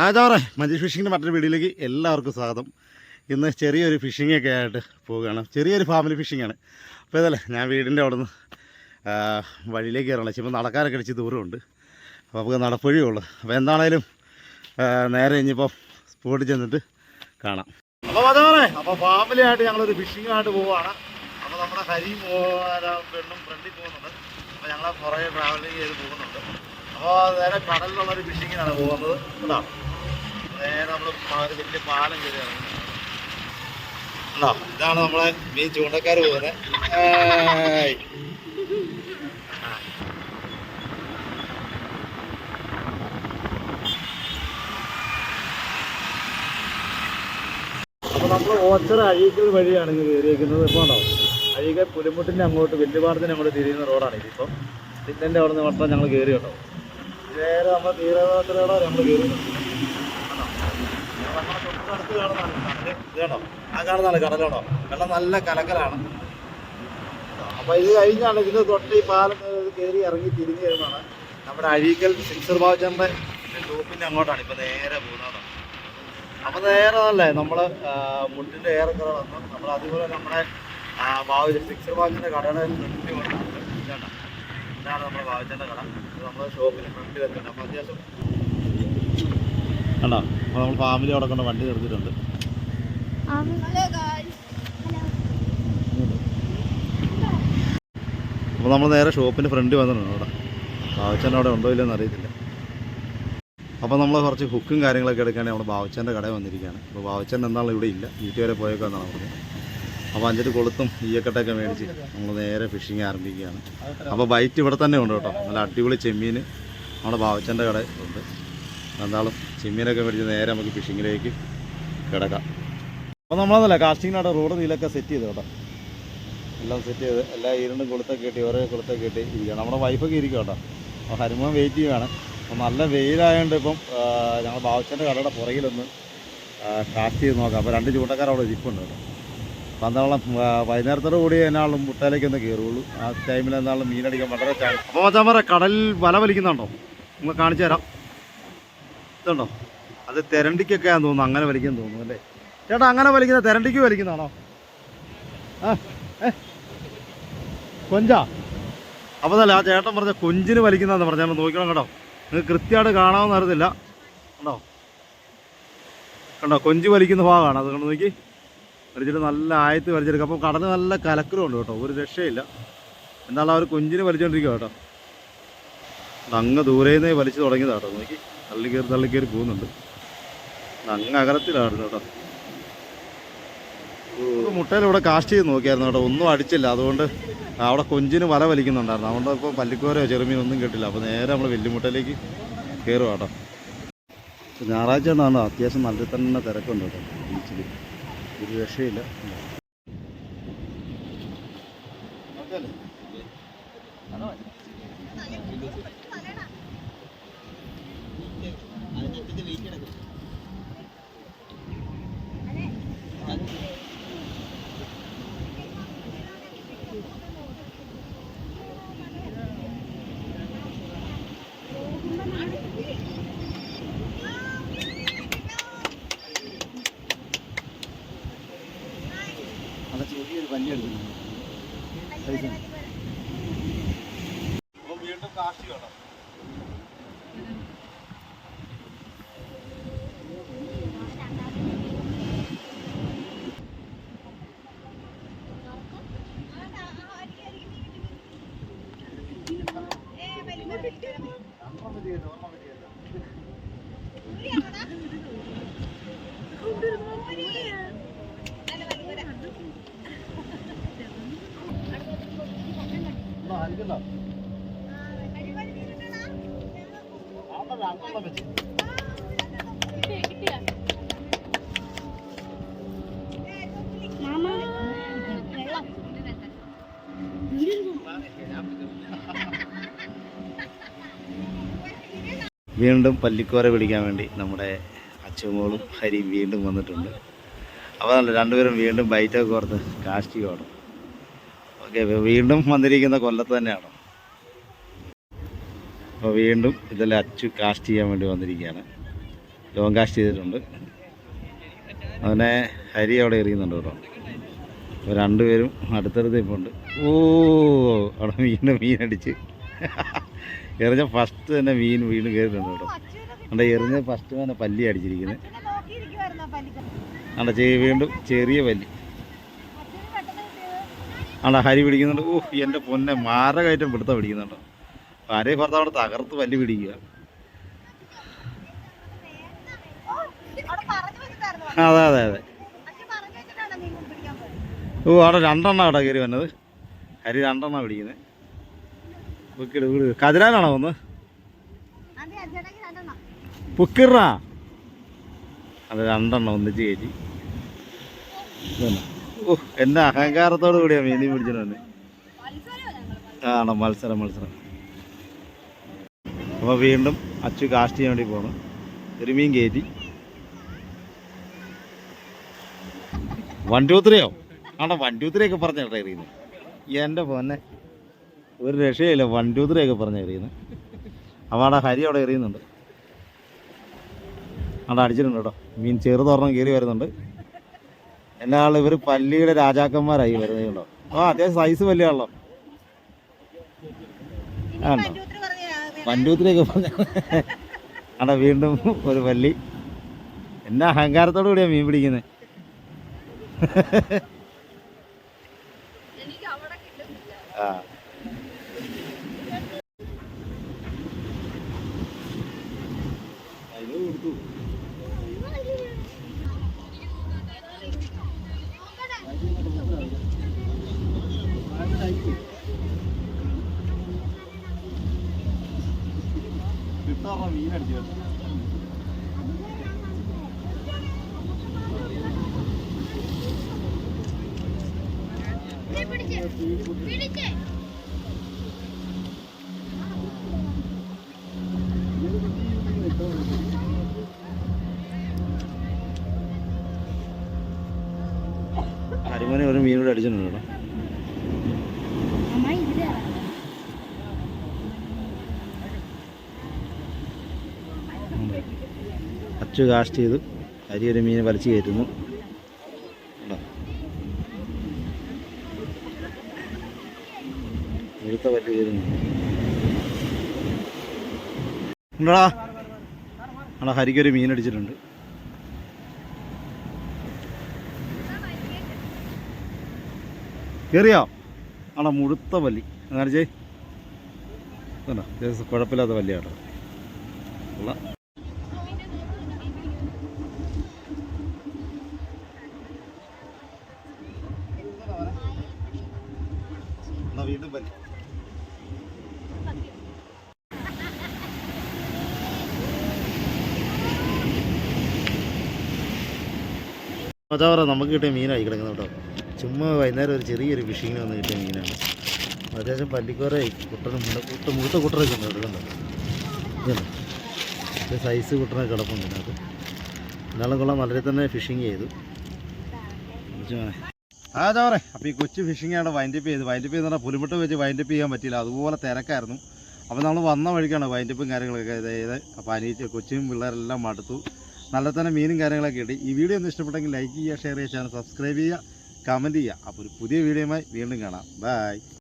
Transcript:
ആ ചോറെ മഞ്ജുഷ് ഫിഷിങ്ങിന്റെ മറ്റൊരു വീഡിയോയിലേക്ക് എല്ലാവർക്കും സ്വാഗതം. ഇന്ന് ചെറിയൊരു ഫിഷിംഗ് ഒക്കെ ആയിട്ട് പോവുകയാണ്. ചെറിയൊരു ഫാമിലി ഫിഷിംഗ് ആണ്. അപ്പോൾ ഇതല്ലേ ഞാൻ വീടിന്റെ അവിടെ നിന്ന് വഴിയിലേക്ക് കയറണം ഇപ്പോൾ നടക്കാനൊക്കെ അടിച്ച് ദൂരമുണ്ട്. അപ്പോൾ നമുക്ക് നടപ്പുഴയേ ഉള്ളൂ. അപ്പോൾ എന്താണേലും നേരെ ഇനിയിപ്പോൾ സ്പോട്ടിൽ ചെന്നിട്ട് കാണാം. അപ്പോൾ അതാണേ അപ്പോൾ ഫാമിലി ആയിട്ട് ഞങ്ങളൊരു ഫിഷിംഗ് ആയിട്ട് പോവുകയാണ്. അപ്പോൾ നമ്മുടെ ഹരി പെണ്ണും ഫ്രണ്ടിൽ പോകുന്നുണ്ട്. അപ്പോൾ ഞങ്ങളെ കുറേ ട്രാവലിംഗ് ചെയ്ത് പോകുന്നുണ്ട്. നേരെ കടലിലുള്ളൊരു ഫിഷിങ്ങിനാണ് പോകുന്നത്. കേട്ടോ നേരെ നമ്മൾ ഒരു വലിയ പാലം കയറി ഇറങ്ങുന്നത്. കേട്ടോ ഇതാണ് നമ്മളെ മീൻ ചൂണ്ടക്കാർ പോകുന്നത്. അപ്പോൾ നമ്മൾ ഓച്ചറ അഴീക്കൽ വഴിയാണ് കയറിയിരിക്കുന്നത് ഇപ്പോൾ ഉണ്ടോ അഴീക്കൽ പുലിമുട്ടിന്റെ അങ്ങോട്ട് വെല്ലുപാടത്തിന് അങ്ങോട്ട് തിരിയുന്ന റോഡാണ് ഇതിപ്പം സിഗ്നലിന്റെ അവിടെ നിന്ന് വട്ടം ഞങ്ങൾ കയറി കേട്ടോ നേരെ നമ്മൾ തീരവാത്രയോടെ നമ്മൾ കയറി? നമ്മുടെ തൊട്ടടുത്ത് കാണുന്നതാണ് കടൽ. ആ കാണുന്നതാണ് കടലാണോ വെള്ളം നല്ല കലക്കലാണ്. അപ്പോൾ ഇത് കഴിഞ്ഞാണ് ഇതിന് തൊട്ട് ഈ പാലം കയറി ഇറങ്ങി തിരിഞ്ഞു വരുന്നതാണ്. നമ്മുടെ അഴീക്കൽ സിക്സർ ബാബുചാറിന്റെ ഗ്രൂപ്പിന്റെ അങ്ങോട്ടാണ്. ഇപ്പോൾ നേരെ പോകുന്നത് അപ്പോൾ നേരെ അല്ലേ നമ്മൾ മുട്ടിന്റെ ഏറെക്കുറ വന്നു. നമ്മൾ അതുപോലെ നമ്മുടെ ബാബു സിക്സർ ബാബുവിന്റെ കടയുടെ ഫ്രണ്ടിൽ വന്നിട്ടുണ്ട് ഇതാണ് ഇതാണ് നമ്മുടെ ബാബുച്ചന്റെ കട. ഇത് നമ്മുടെ ഷോപ്പിന് ഫ്രണ്ടിൽ വെച്ചിട്ടുണ്ട് അപ്പോൾ അത്യാവശ്യം കണ്ടോ? അപ്പോൾ നമ്മൾ ഫാമിലി അവിടെ കൊണ്ട് വണ്ടി നിർത്തിയിട്ടുണ്ട്. അപ്പോൾ നമ്മൾ നേരെ ഷോപ്പിന്റെ ഫ്രണ്ട് വന്നിട്ടുണ്ട് അവിടെ. ബാബുച്ചൻ അവിടെ ഉണ്ടോ ഇല്ലെന്ന് അറിയത്തില്ല. അപ്പോൾ നമ്മൾ കുറച്ച് ഹുക്കും കാര്യങ്ങളൊക്കെ എടുക്കാൻ നമ്മുടെ ബാബുച്ചന്റെ കടയിൽ വന്നിരിക്കുകയാണ്. അപ്പോൾ ബാബുച്ചൻ എന്നാളും ഇവിടെ ഇല്ല. വീട്ടുകാരെ പോയേക്കാന്നാണ് പറഞ്ഞത്. അപ്പോൾ അഞ്ചിട്ട് കൊളുത്തും ഈയക്കെട്ടൊക്കെ മേടിച്ച് നമ്മൾ നേരെ ഫിഷിങ് ആരംഭിക്കുകയാണ്. അപ്പോൾ ബൈറ്റ് ഇവിടെ തന്നെ ഉണ്ട് കേട്ടോ. നല്ല അടിപൊളി ചെമ്മീൻ നമ്മുടെ ബാവച്ചന്റെ കട ഉണ്ട്. എന്താളും ചെമ്മീനൊക്കെ മേടിച്ച് നേരെ നമുക്ക് ഫിഷിങ്ങിലേക്ക് കിടക്കാം. അപ്പോൾ നമ്മളതല്ല കാസ്റ്റിങ്ങിനായിട്ട് റോഡ് നീലൊക്കെ സെറ്റ് ചെയ്ത് കേട്ടോ. എല്ലാം സെറ്റ് ചെയ്ത് എല്ലാ ഈരണ്ടും കൊളുത്തൊക്കെ കെട്ടി ഓരോ കൊളുത്തൊക്കെ കെട്ടി ഇരിക്കുകയാണ്. നമ്മുടെ വൈഫൊക്കെ ഇരിക്കും കേട്ടോ. അപ്പോൾ ഹനുമാൻ വെയിറ്റ് ചെയ്യുകയാണ് അപ്പോൾ നല്ല വെയിലായതുകൊണ്ട് ഇപ്പം ഞങ്ങൾ ബാവച്ചന്റെ കടയുടെ പുറകിലൊന്ന് കാസ്റ്റ് ചെയ്ത് നോക്കാം. അപ്പോൾ രണ്ട് ചൂണ്ടക്കാർ അവിടെ ഇരിപ്പുണ്ട് കേട്ടോ. എന്താളും വൈകുന്നേരത്തോടു കൂടി എന്നാളും മുട്ടയിലേക്ക് ഒന്ന് കയറുള്ളൂ ആ ടൈമിൽ എന്നാളും മീനടിക്കാൻ വളരെ ചാൻസ് അപ്പോൾ മച്ചാൻ കടലിൽ വല വലിക്കുന്നുണ്ടോ? നിങ്ങൾ കാണിച്ചു തരാം. ഇതുണ്ടോ? അത് തെരണ്ടിക്കൊക്കെ ആണെന്ന് തോന്നുന്നു അങ്ങനെ വലിക്കാൻ തോന്നുന്നു അല്ലേ? ചേട്ടാ അങ്ങനെ വലിക്കുന്ന തെരണ്ടിക്ക് വലിക്കുന്നതാണോ? ആ കൊഞ്ച? അപ്പോൾ അല്ല ആ ചേട്ടൻ പറഞ്ഞ കൊഞ്ചിന് വലിക്കുന്നതെന്ന് പറഞ്ഞാൽ നോക്കണം കേട്ടോ. നിങ്ങൾക്ക് കൃത്യമായിട്ട് കാണാമെന്ന് അറിയത്തില്ല. കണ്ടോ? കണ്ടോ? കൊഞ്ച് വലിക്കുന്ന ഭാഗമാണ് അത് കണ്ട് നോക്കി. വലിച്ചിട്ട് നല്ല ആയത്ത് വലിച്ചെടുക്കും. അപ്പോൾ കടൽ നല്ല കലക്കലുണ്ട് കേട്ടോ. ഒരു രക്ഷയില്ല. എന്നാലും അവർ കുഞ്ഞിന് വലിച്ചുകൊണ്ടിരിക്കുക കേട്ടോ. അങ്ങ് ദൂരെ നിന്നേ വലിച്ചു തുടങ്ങിയതാ കേട്ടോ. നോക്കി. തള്ളി കയറി തള്ളി കയറി പോകുന്നുണ്ട്. അങ്ങ് അകലത്തിലാണ് കേട്ടോ. മുട്ടയിൽ ഇവിടെ കാസ്റ്റ് ചെയ്ത് നോക്കിയായിരുന്നു കേട്ടോ. ഒന്നും അടിച്ചില്ല. അതുകൊണ്ട് അവിടെ കൊഞ്ചിന് വല വലിക്കുന്നുണ്ടായിരുന്നു. അതുകൊണ്ട് ഇപ്പോൾ പല്ലിക്കോരോ ചെറുമീൻ ഒന്നും കിട്ടില്ല. അപ്പോൾ നേരെ നമ്മൾ വെല്ലുമുട്ടയിലേക്ക് കയറുക കേട്ടോ. ഞായറാഴ്ച ആണ് അത്യാവശ്യം നല്ല തന്നെ തിരക്കുണ്ട് കേട്ടോ. ബീച്ചിൽ ഒരു രക്ഷയില്ല. നല്ല അപ്പോൾ വീണ്ടും കാസ്റ്റ് കേട്ടോ അടിക്കണ്ട അവിടെ രണ്ടെണ്ണം വെച്ച് മാമ വെള്ളം വീണ്ടും പല്ലിക്കോര പിടിക്കാൻ വേണ്ടി നമ്മുടെ അച്ഛമോളും ഹരി വീണ്ടും വന്നിട്ടുണ്ട്. അപ്പോൾ നല്ല രണ്ടുപേരും വീണ്ടും ബൈറ്റൊക്കെ ഓർത്ത് കാസ്റ്റി ഓടും ഓക്കെ വീണ്ടും വന്നിരിക്കുന്ന കൊല്ലത്ത് തന്നെയാണ്? അപ്പോൾ വീണ്ടും ഇതെല്ലാം അച്ചു കാസ്റ്റ് ചെയ്യാൻ വേണ്ടി വന്നിരിക്കുകയാണ്. ലോങ് കാസ്റ്റ് ചെയ്തിട്ടുണ്ട്. അതിനെ ഹരി അവിടെ എറിയുന്നുണ്ട് കേട്ടോ. അപ്പോൾ രണ്ടുപേരും അടുത്തടുത്ത് ഇപ്പോൾ ഉണ്ട് ഓ അവിടെ വീണ്ടും മീനടിച്ച് എറിഞ്ഞ ഫസ്റ്റ് തന്നെ മീൻ വീണ്ടും കയറിയിട്ടുണ്ട് കേട്ടോ. അവിടെ എറിഞ്ഞ ഫസ്റ്റ് തന്നെ പല്ലി അടിച്ചിരിക്കുന്നത് അവിടെ ചെ വീണ്ടും ചെറിയ പല്ലി. അവിടെ ഹരി പിടിക്കുന്നുണ്ട്. ഓ എന്റെ പൊന്നെ മാരകയറ്റം പിടുത്തം പിടിക്കുന്നുണ്ട്. ഭാര്യ ഭർത്താവ് തകർത്ത് പല്ലി പിടിക്കുക. അതെ അതെ അതെ. ഓ അവിടെ രണ്ടെണ്ണം അവിടെ കയറി വന്നത്. ഹരി രണ്ടെണ്ണം പിടിക്കുന്നത് പൊക്കിട് വീട് കതിരാനാണോ വന്ന്? പുക്കിറാ അത് രണ്ടെണ്ണം ഒന്നിച്ച് കയറ്റി. ഓ എന്നെ അഹങ്കാരത്തോടു കൂടിയാ മീനി പിടിച്ചിട്ട് വന്നെ. ആണോ മത്സരം മത്സരം. അപ്പോൾ വീണ്ടും അച്ചു കാസ്റ്റ് ചെയ്യാൻ വേണ്ടി പോകണം ഒരു മീൻ കയറ്റി വൺ ടു ത്രീയോ ആണോ വൺ ടു ത്രീ ഒക്കെ പറഞ്ഞ എറിയുന്നത് എന്റെ പൊന്നെ. ഒരു രക്ഷയില്ല വൺ ടു ത്രീ ഒക്കെ പറഞ്ഞ എറിയുന്നത് അപ്പോൾ അവിടെ ഹരി അവിടെ എറിയുന്നുണ്ട്. അവിടെ അടിച്ചിട്ടുണ്ട് കേട്ടോ. മീൻ ചെറുതൊരെണ്ണം കയറി വരുന്നുണ്ട്. എല്ലാ ആളും ഇവർ പല്ലിയുടെ രാജാക്കന്മാരായി വരുന്നത് കേട്ടോ ആ അത്യാവശ്യം സൈസ് വലിയ ആണല്ലോ ആണോ? ടു പറഞ്ഞ അവിടെ വീണ്ടും ഒരു പല്ലി എന്നാ അഹങ്കാരത്തോടു കൂടിയാണ് മീൻ പിടിക്കുന്നത് മീൻ പിടിച്ചേ ഒരു മീനോട് അടിച്ചിട്ടുണ്ട്? അച്ചു കാസ്റ്റ് ചെയ്ത് അരി ഒരു മീൻ വലിച്ചു കയറ്റുന്നു. ഉണ്ടോടാ ആടാ ഹരിക്കൊരു മീൻ അടിച്ചിട്ടുണ്ട്. കയറിയോ ആടാ മുഴുത്ത പല്ലി കാണിച്ചേ ഇത് കുഴപ്പമില്ലാത്ത പല്ലിയാട്ടോ ഉള്ള വീണ്ടും പല്ലി അതാ നമുക്ക് കിട്ടിയ മീനായി കിടക്കുന്ന കേട്ടോ. ചുമ്മാ വൈകുന്നേരം ഒരു ചെറിയൊരു ഫിഷിങ്ങിന് വന്ന് കിട്ടിയ മീനാണ്. അത്യാവശ്യം പല്ലിക്കോര കുട്ടനും കുട്ട മുഴുത്ത കുട്ടനൊക്കെ ഉണ്ട് എടുക്കണ്ട സൈസ് കുട്ടനൊക്കെ കിടപ്പുണ്ട് അതിനകത്ത് എന്നാലും കൊള്ളാം വളരെ തന്നെ ഫിഷിങ് ചെയ്തു. അതാ പറയാം. അപ്പോൾ ഈ കൊച്ചു ഫിഷിംഗ് ആണ് വൈൻഡപ്പ് ചെയ്ത്. വൈൻഡപ്പ് ചെയ്ത് പറഞ്ഞാൽ പുലിമുട്ട് വെച്ച് വൈൻഡപ്പ് ചെയ്യാൻ പറ്റിയില്ല. അതുപോലെ തിരക്കായിരുന്നു. അപ്പോൾ നമ്മൾ വന്ന വഴിക്കാണ് വൈൻഡപ്പും കാര്യങ്ങളൊക്കെ അതായത് അപ്പോൾ അനിയിച്ച് കൊച്ചും പിള്ളേരെല്ലാം മടുത്തു. നല്ല തന്നെ മീനും കാര്യങ്ങളൊക്കെ കിട്ടി. ഈ വീഡിയോ ഒന്ന് ഇഷ്ടപ്പെട്ടെങ്കിൽ ലൈക്ക് ചെയ്യുക ഷെയർ ചെയ്യുക ചാനൽ സബ്സ്ക്രൈബ് ചെയ്യുക കമന്റ് ചെയ്യുക. അപ്പോൾ ഒരു പുതിയ വീഡിയോയുമായി വീണ്ടും കാണാം. ബൈ